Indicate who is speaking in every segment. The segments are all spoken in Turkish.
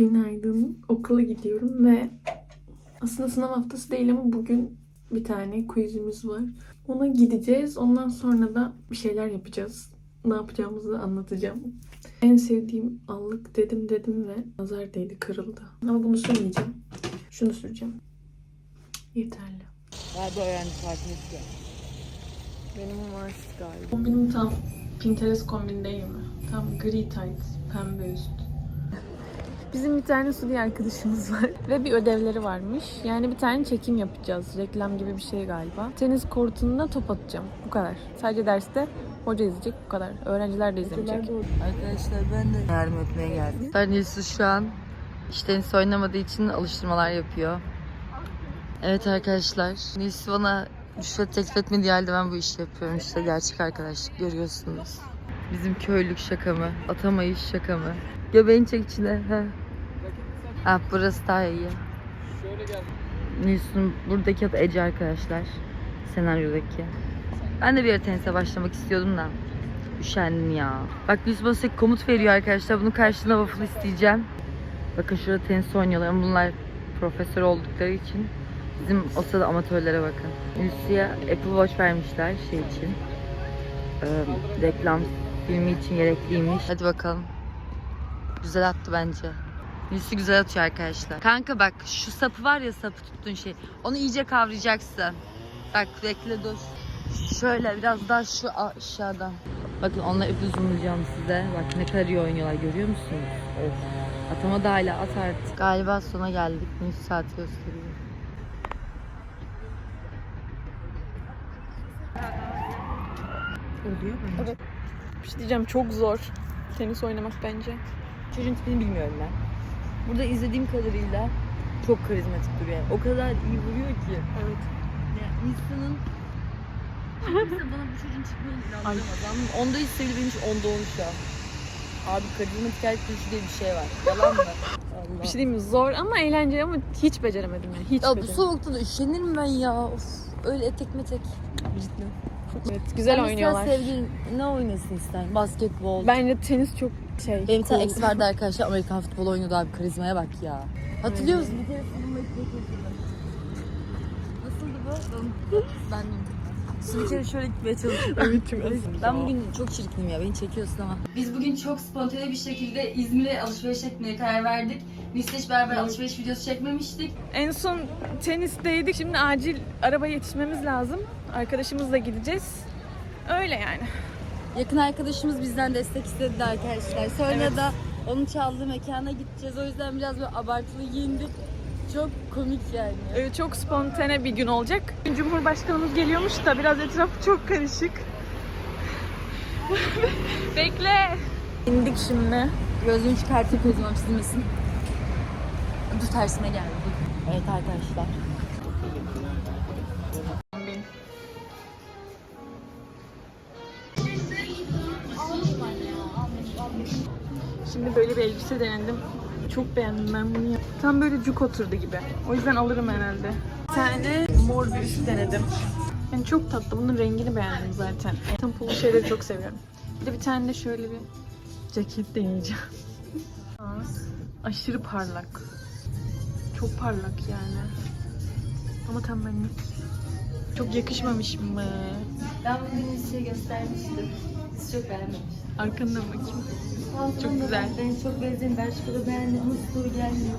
Speaker 1: Günaydın. Okula gidiyorum ve aslında sınav haftası değil ama bugün bir tane quizimiz var. Ona gideceğiz. Ondan sonra da bir şeyler yapacağız. Ne yapacağımızı anlatacağım. En sevdiğim allık dedim dedim ve nazar değdi kırıldı. Ama bunu sürmeyeceğim. Şunu süreceğim. Yeterli.
Speaker 2: Galiba öğrenci ya.
Speaker 1: Benim var galiba. Kombinim tam Pinterest kombin değil mi? Tam gri tight, pembe üst. Bizim bir tane Suri arkadaşımız var ve bir ödevleri varmış. Yani bir tane çekim yapacağız. Reklam gibi bir şey galiba. Tenis kortunda top atacağım. Bu kadar. Sadece derste hoca izleyecek bu kadar. Öğrenciler de izlemeyecek.
Speaker 2: Arkadaşlar ben de yardım etmeye geldim. Nilsu şu an iş tenis oynamadığı için alıştırmalar yapıyor. Evet arkadaşlar. Nilsu bana rüşvet teklif etmediği halde ben bu işi yapıyorum. İşte gerçek arkadaşlık görüyorsunuz. Bizim köylük şaka mı? Atamayış şaka mı? Göbeğini çek içine. He. Ha, burası daha iyi. Nilsu'nun buradaki adı Ece arkadaşlar. Senaryodaki. Ben de bir ara tenise başlamak istiyordum da. Üşendim ya. Bak Nilsu bana sürekli komut veriyor arkadaşlar. Bunun karşılığında waffle isteyeceğim. Bakın şurada tenis oynuyorlar ama bunlar profesör oldukları için bizim o sırada amatörlere bakın. Nilsu'ya Apple Watch vermişler şey için. Ee, reklam filmi için gerekliymiş. Hadi bakalım. Güzel attı bence. Nilsu güzel atıyor arkadaşlar. Kanka bak şu sapı var ya sapı tuttuğun şey. Onu iyice kavrayacaksın. Bak bekle dur. Şöyle biraz daha şu aşağıdan. Bakın onları hep zoomlayacağım size. Bak ne kadar iyi oynuyorlar görüyor musunuz? Of. Atama da hala at artık. Galiba sona geldik. Nilsu saat gösteriyor. Oluyor mu?
Speaker 1: Evet. Bir şey diyeceğim çok zor. Tenis oynamak bence.
Speaker 2: Çocuğun tipini bilmiyorum ben. Burada izlediğim kadarıyla çok karizmatik duruyor. O kadar iyi vuruyor ki.
Speaker 1: Evet.
Speaker 2: Yani insanın Kimse bana bu çocuğun çıkmadığını inandıramaz. anladın mı? Onda hissediyor benim hiç onda olmuş ya. Abi karizmatik erkek duruşu diye bir şey var. Yalan mı? Allah.
Speaker 1: Bir şey diyeyim mi? Zor ama eğlenceli ama hiç beceremedim yani. Hiç
Speaker 2: ya bu
Speaker 1: beceremedim.
Speaker 2: soğukta da üşenirim ben ya. Of. Öyle etek metek. Cidden.
Speaker 1: Evet, güzel oynuyorlar.
Speaker 2: Mesela sevgilin ne oynasın ister? Basketbol.
Speaker 1: Bence tenis çok şey.
Speaker 2: Benim bir tane eksi vardı arkadaşlar Amerikan futbolu oynuyordu abi karizmaya bak ya. Hatırlıyor musun? Bir kere sunumla. Nasıldı bu? Ben Şimdi bir kere şöyle gitmeye çalışıyorum. Ben bugün çok çirkinim ya beni çekiyorsun ama.
Speaker 3: Biz bugün çok spontane bir şekilde İzmir'e alışveriş etmeye karar verdik. Biz hiç beraber alışveriş videosu çekmemiştik.
Speaker 1: En son tenisteydik. Şimdi acil arabaya yetişmemiz lazım. Arkadaşımızla gideceğiz. Öyle yani.
Speaker 2: Yakın arkadaşımız bizden destek istedi arkadaşlar. Sonra
Speaker 1: Evet.
Speaker 2: da onun çaldığı mekana gideceğiz. O yüzden biraz böyle abartılı giyindik. Çok komik yani.
Speaker 1: Ee, çok spontane bir gün olacak. Cumhurbaşkanımız geliyormuş da biraz etraf çok karışık. Bekle. İndik şimdi.
Speaker 2: Gözlüğümü çıkartıp zaman çizilmesin. Dur tersine geldi. Evet arkadaşlar.
Speaker 1: Böyle bir elbise denedim. Çok beğendim ben bunu. Tam böyle cuk oturdu gibi. O yüzden alırım herhalde. Bir tane mor bir üst denedim. Yani çok tatlı. Bunun rengini beğendim zaten. Tam pullu şeyleri çok seviyorum. Bir de bir tane de şöyle bir ceket deneyeceğim. Aşırı parlak. Çok parlak yani. Ama tam benlik. Çok yakışmamış mı?
Speaker 3: Ben bugün size göstermiştim. Siz çok beğenmemiştiniz.
Speaker 1: Arkanda bakayım. Çok güzel.
Speaker 3: Ben çok beğendim. Ben kadar beğendim. Doğru gelmiyor.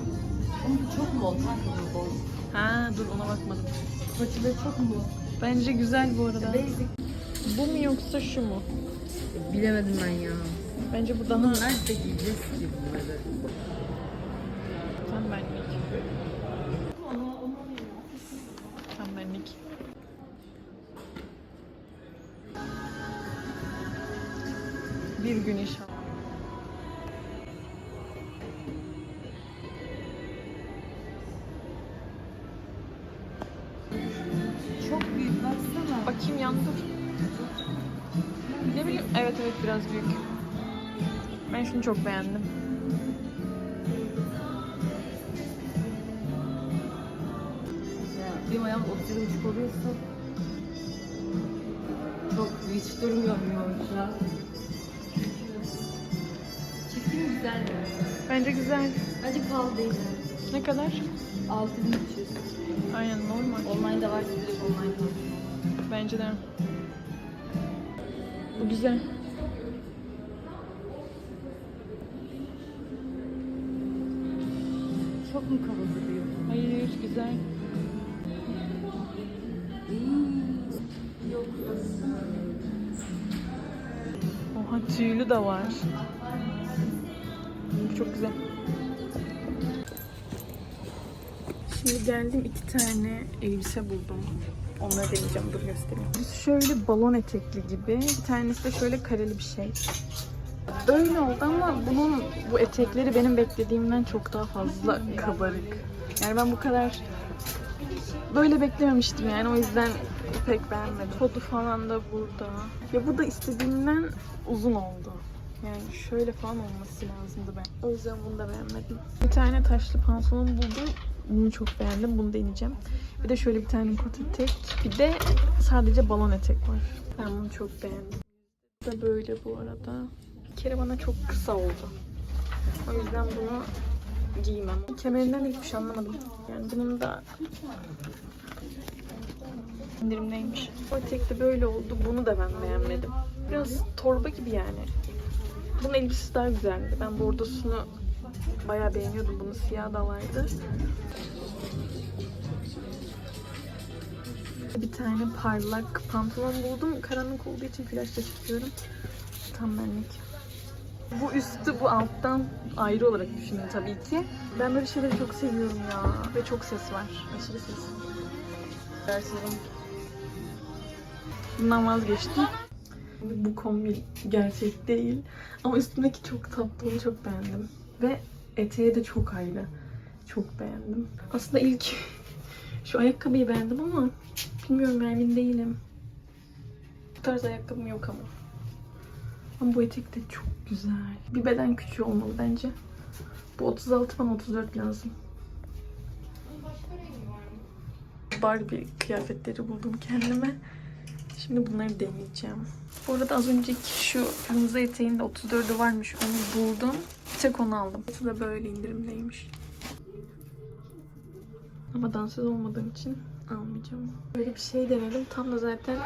Speaker 2: Ama bu çok bol kanka bu bol.
Speaker 1: Ha dur ona bakmadım.
Speaker 3: Saçıları çok mu?
Speaker 1: Bence güzel bu arada.
Speaker 3: Basic.
Speaker 1: Bu mu yoksa şu mu?
Speaker 2: Bilemedim ben ya.
Speaker 1: Bence bu daha
Speaker 2: Nerede giyeceğiz ki bunları?
Speaker 1: Bir gün inşallah.
Speaker 2: Çok büyük baksana.
Speaker 1: Bakayım yan dur. Ne bileyim. Evet evet biraz büyük. Ben şunu çok beğendim.
Speaker 2: Benim ayağım 37,5 oluyorsa çok hiç durmuyor ya. Çift
Speaker 3: değil mi? Güzel mi?
Speaker 1: Bence güzel.
Speaker 3: Bence pahalı değil.
Speaker 1: Ne kadar?
Speaker 3: 6300.
Speaker 1: Aynen normal.
Speaker 3: Online'da var. Direkt online'da.
Speaker 1: Bence de. Bu güzel.
Speaker 3: Çok mu kaba duruyor?
Speaker 1: Hayır güzel.
Speaker 3: Yok.
Speaker 1: Oha tüylü de var. Çok güzel. Şimdi geldim iki tane elbise buldum. Onları deneyeceğim. Dur göstereyim. Birisi şöyle balon etekli gibi. Bir tanesi de şöyle kareli bir şey. Böyle oldu ama bunun bu etekleri benim beklediğimden çok daha fazla kabarık. Yani ben bu kadar böyle beklememiştim yani o yüzden pek beğenmedim. Foto falan da burada. Ya bu da istediğimden uzun oldu. Yani şöyle falan olması lazımdı ben. O yüzden bunu da beğenmedim. Bir tane taşlı pantolon buldum. Bunu çok beğendim. Bunu deneyeceğim. Bir de şöyle bir tane kot etek. Bir de sadece balon etek var. Ben bunu çok beğendim. Bu da böyle bu arada. Bir kere bana çok kısa oldu. O yüzden bunu giymem. Kemerinden hiçbir şey anlamadım. Yani bunun da indirimdeymiş. O etek de böyle oldu. Bunu da ben beğenmedim. Biraz torba gibi yani. Bunun elbisesi daha güzeldi. Ben bordosunu bayağı beğeniyordum. Bunun siyah da vardı. Bir tane parlak pantolon buldum. Karanlık olduğu için flaşla çıkıyorum. Tam benlik. Bu üstü bu alttan ayrı olarak düşünün tabii ki. Ben böyle şeyleri çok seviyorum ya. Ve çok ses var. Aşırı ses. Dersizim. Bundan vazgeçtim. Bu kombi gerçek değil. Ama üstündeki çok tatlı. Onu çok beğendim. Ve eteği de çok ayrı. Çok beğendim. Aslında ilk şu ayakkabıyı beğendim ama bilmiyorum emin değilim. Bu tarz ayakkabım yok ama. Ama bu etek de çok güzel. Bir beden küçüğü olmalı bence. Bu 36 bana 34 lazım. Barbie kıyafetleri buldum kendime. Şimdi bunları deneyeceğim. Bu arada az önceki şu kırmızı eteğin de 34'ü varmış. Onu buldum. Tek onu aldım. Bu da böyle indirimdeymiş. Ama dansöz olmadığım için almayacağım. Böyle bir şey denedim. Tam da zaten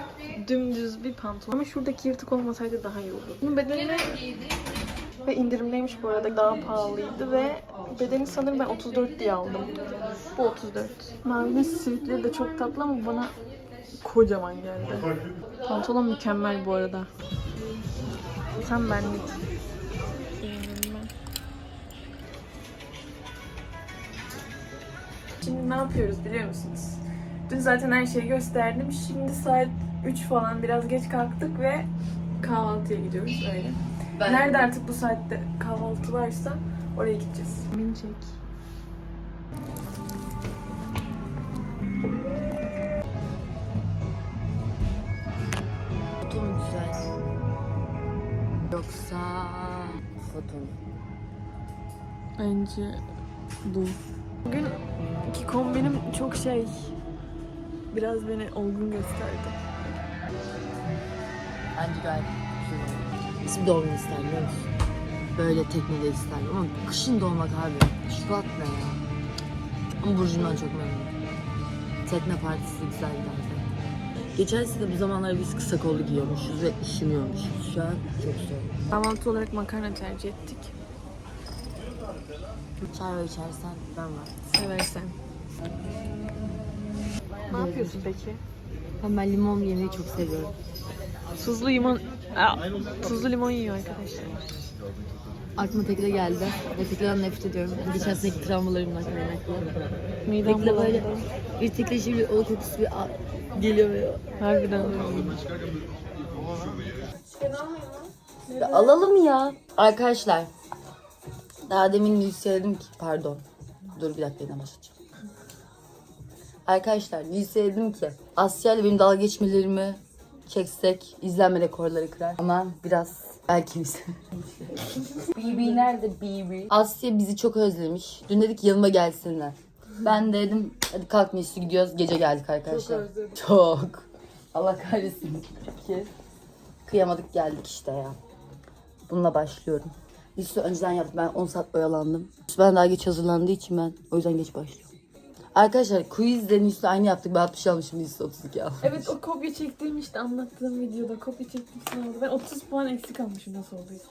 Speaker 1: dümdüz bir pantolon. Ama şuradaki yırtık olmasaydı daha iyi olurdu. Bunun bedeni ve indirimdeymiş bu arada. Daha pahalıydı ve bedeni sanırım ben 34 diye aldım. Bu 34. Mavinin sivitleri de çok tatlı ama bana kocaman geldi. Pantolon mükemmel bu arada. Tam benlik. Ben. Şimdi ne yapıyoruz biliyor musunuz? Dün zaten her şeyi gösterdim. Şimdi saat 3 falan biraz geç kalktık ve kahvaltıya gidiyoruz öyle. Nerede artık bu saatte kahvaltı varsa oraya gideceğiz. Beni çek.
Speaker 2: Yoksa mu?
Speaker 1: Bence bu. Bugün ki kombinim çok şey biraz beni olgun gösterdi.
Speaker 2: Bence gayet güzel. Bizim doğum günü ister biliyor musun? Böyle teknede ister ama kışın doğmak abi. Şubat ne ya? Ama Burcu'ndan çok memnunum. Tekne partisi güzel geldi. Geçen sene bu zamanlar biz kısa kollu giyiyormuşuz ve üşümüyormuşuz. Şu an çok soğuk.
Speaker 1: Kahvaltı olarak makarna tercih ettik.
Speaker 2: Çay içersen ben var.
Speaker 1: Seversen. Ne yapıyorsun peki?
Speaker 2: Ben, ben limon yemeyi çok seviyorum.
Speaker 1: Tuzlu limon... Aa, tuzlu limon yiyor arkadaşlar.
Speaker 2: Aklıma tekle geldi. Ve tekleden nefret ediyorum. Yani geçen seneki travmalarımdan kaynaklı.
Speaker 1: Midem
Speaker 2: Tekle böyle bir tekle şimdi o kokusu bir geliyor ya.
Speaker 1: Harbiden.
Speaker 2: Ya alalım ya. Arkadaşlar. Daha demin Nilüs'e dedim ki pardon. Dur bir dakika yeniden başlayacağım. Arkadaşlar Nilüs'e dedim ki Asya ile benim dalga geçmelerimi çeksek izlenme rekorları kırar. Ama biraz belki biz. BB nerede BB? Asya bizi çok özlemiş. Dün dedik yanıma gelsinler. Ben de dedim hadi kalk Nilüs'ü gidiyoruz. Gece geldik arkadaşlar. Çok. Allah kahretsin ki. Kıyamadık geldik işte ya. Bununla başlıyorum. Yusuf önceden yaptı. Ben 10 saat oyalandım. Ben daha geç hazırlandığı için ben o yüzden geç başlıyorum. Arkadaşlar quizle Yusuf aynı yaptık. Ben 60 almışım Yusuf 32 almış.
Speaker 1: Evet o kopya çektiğim işte anlattığım videoda kopya çektim sınavda. Ben 30 puan eksik almışım nasıl olduysa.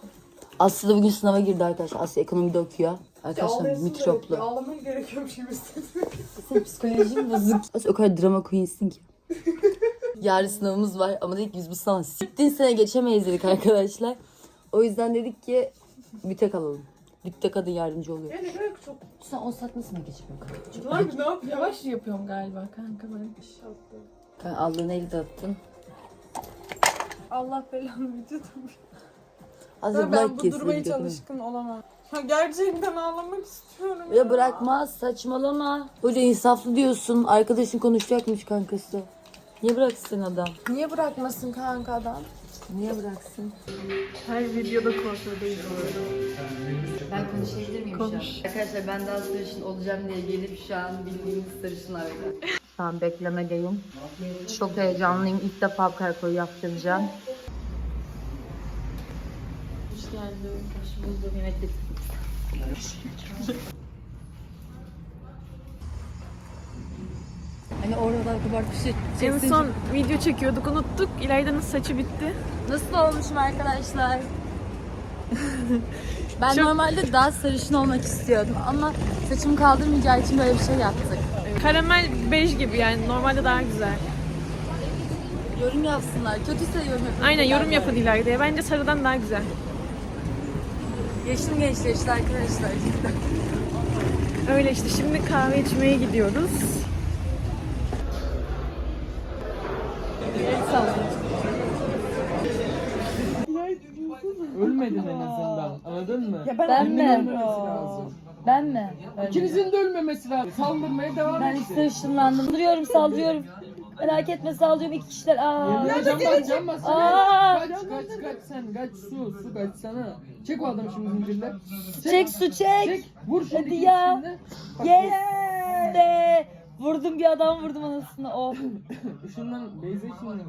Speaker 2: Aslı da bugün sınava girdi arkadaşlar. Aslı ekonomide okuyor. Arkadaşlar mikroplu.
Speaker 1: Ağlamaya gerekiyormuş gibi hissediyorum.
Speaker 2: Senin psikolojin bozuk. Aslı o kadar drama queensin ki. Yarın sınavımız var ama dedik biz bu sınavı siktin sene geçemeyiz dedik arkadaşlar. O yüzden dedik ki büte kalalım. Bütte kadın yardımcı oluyor.
Speaker 1: Yani ne kadar çok...
Speaker 2: Sen 10 saat nasıl mı geçmiyor kanka?
Speaker 1: Var ne yapayım? Yavaş yapıyorum galiba kanka ben.
Speaker 2: Kanka aldığın eli de attın.
Speaker 1: Allah belanı vücudum.
Speaker 2: Azıcık
Speaker 1: Ben, bu durmaya hiç alışkın olamam. Ya gerçekten ağlamak istiyorum.
Speaker 2: Ya bırakmaz saçmalama. Hoca insaflı diyorsun. Arkadaşın konuşacakmış kankası. Niye bıraksın adam?
Speaker 1: Niye bırakmasın kanka adam?
Speaker 2: Niye bıraksın?
Speaker 1: Her videoda kuafördeyim bu arada.
Speaker 2: Ben konuşabilir miyim
Speaker 1: Konuş.
Speaker 2: şu an? Arkadaşlar ben daha sarışın olacağım diye gelip şu an bildiğimiz sarışınlarda. Şu an beklemedeyim. Çok heyecanlıyım. İlk defa karakoyu yaptıracağım.
Speaker 1: Hoş geldin.
Speaker 2: Hoş bulduk. Yemek Hani oradan kabartmış şey.
Speaker 1: En son video çekiyorduk unuttuk. İlayda'nın saçı bitti.
Speaker 2: Nasıl olmuşum arkadaşlar? ben
Speaker 1: Çok-
Speaker 2: normalde daha sarışın olmak istiyordum ama saçımı kaldırmayacağı için böyle bir şey yaptık.
Speaker 1: Karamel bej gibi yani normalde daha güzel.
Speaker 2: Yorum yapsınlar. Kötüyse yorum yapın.
Speaker 1: Aynen yorum yapın İlayda'ya. Bence sarıdan daha güzel.
Speaker 2: Yaşım gençleşti arkadaşlar.
Speaker 1: Öyle işte şimdi kahve içmeye gidiyoruz.
Speaker 4: Ölmedin en azından. Anladın mı?
Speaker 1: Ya
Speaker 2: Ben
Speaker 4: Birinin
Speaker 2: mi? Ben mi?
Speaker 4: İkinizin de ölmemesi lazım. Saldırmaya devam
Speaker 2: Ben işte ışınlandım. Saldırıyorum, saldırıyorum. Merak etme saldırıyorum iki kişiler. Aa.
Speaker 4: Ya can bas can bas.
Speaker 2: Aa!
Speaker 4: Kaç kaç kaç sen kaç su su kaç sana. Çek o adamı şimdi zincirle.
Speaker 2: Çek su çek.
Speaker 4: Çek. Vur şimdi.
Speaker 2: Hadi ya.
Speaker 4: Bak,
Speaker 2: Yes be. Vurdum bir adam vurdum anasını. Oh.
Speaker 4: Işından Beyza şimdi.